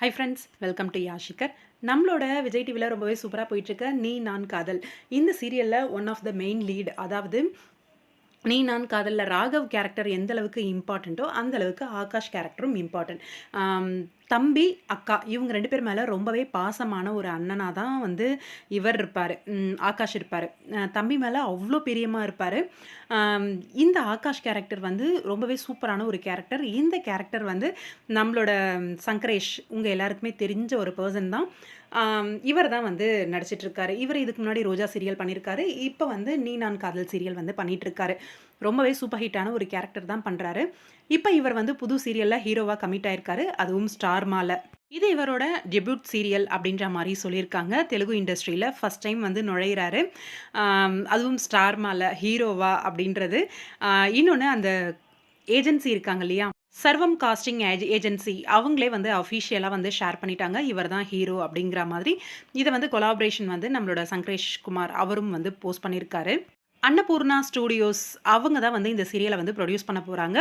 High friends welcome to யாஷிகர் நம்மளோட விஜய் டிவியில் ரொம்பவே சூப்பராக போயிட்டுருக்க நீ நான் காதல். இந்த சீரியலில் one of the main lead அதாவது நீ நான் காதலில் ராகவ் கேரக்டர் எந்த அளவுக்கு இம்பார்ட்டண்ட்டோ அந்த அளவுக்கு ஆகாஷ் கேரக்டரும் இம்பார்ட்டன்ட் தம்பி அக்கா இவங்க ரெண்டு பேர் மேலே ரொம்பவே பாசமான ஒரு அண்ணனாக தான் வந்து இவர் இருப்பார். ஆகாஷ் இருப்பார். தம்பி மேலே அவ்வளோ பிரியமாக இருப்பார். இந்த ஆகாஷ் கேரக்டர் வந்து ரொம்பவே சூப்பரான ஒரு கேரக்டர். இந்த கேரக்டர் வந்து நம்மளோட சங்கரேஷ் உங்கள் எல்லாருக்குமே தெரிஞ்ச ஒரு பர்சன் தான். இவர் தான் வந்து நடிச்சிட்ருக்காரு இவர் இதுக்கு முன்னாடி ரோஜா சீரியல் பண்ணியிருக்காரு இப்போ வந்து நீ நான் காதல் சீரியல் வந்து பண்ணிகிட்ருக்காரு ரொம்பவே சூப்பர் ஹிட்டான ஒரு கேரக்டர் தான் பண்ணுறாரு இப்போ இவர் வந்து புது சீரியலில் ஹீரோவாக கமிட் ஆயிருக்காரு. அதுவும் ஸ்டார் மால. இது இவரோட டெபியூட் சீரியல் அப்படின்ற மாதிரி சொல்லியிருக்காங்க. தெலுங்கு இண்டஸ்ட்ரியில் ஃபஸ்ட் டைம் வந்து நுழையிறாரு. அதுவும் ஸ்டார் மால ஹீரோவா அப்படின்றது. இன்னொன்று அந்த ஏஜென்சி இருக்காங்க இல்லையா? சர்வம் காஸ்டிங் ஏஜ் ஏஜென்சி அவங்களே வந்து அஃபீஷியலாக வந்து ஷேர் பண்ணிட்டாங்க. இவர் தான் ஹீரோ அப்படிங்கிற மாதிரி. இதை வந்து கொலாபரேஷன் வந்து நம்மளோட சங்கரேஷ் குமார் அவரும் வந்து போஸ்ட் பண்ணியிருக்காரு. அன்னபூர்ணா ஸ்டூடியோஸ் அவங்க தான் வந்து இந்த சீரியலை வந்து ப்ரொடியூஸ் பண்ண போகிறாங்க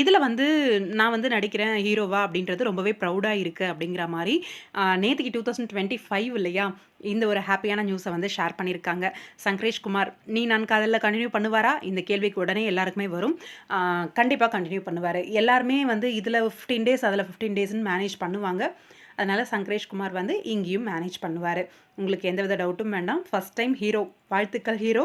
இதில் வந்து நான் வந்து நடிக்கிறேன் ஹீரோவா அப்படின்றது ரொம்பவே ப்ரௌடாக இருக்குது அப்படிங்கிற மாதிரி நேற்றுக்கு டூ தௌசண்ட் டுவெண்ட்டி ஃபைவ் இல்லையா இந்த ஒரு ஹாப்பியான நியூஸை வந்து ஷேர் பண்ணியிருக்காங்க. சங்கரேஷ் குமார் நீ நான் காதலில் கண்டினியூ பண்ணுவாரா? இந்த கேள்விக்கு உடனே எல்லாருக்குமே வரும். கண்டிப்பாக கண்டினியூ பண்ணுவார். எல்லாருமே வந்து இதில் ஃபிஃப்டீன் டேஸ் அதில் ஃபிஃப்டீன் டேஸ்ன்னு மேனேஜ் பண்ணுவாங்க. அதனால் சங்கரேஷ் குமார் வந்து இங்கேயும் மேனேஜ் பண்ணுவார். உங்களுக்கு எந்தவித டவுட்டும் வேண்டாம். ஃபஸ்ட் டைம் ஹீரோ வாழ்த்துக்கள் ஹீரோ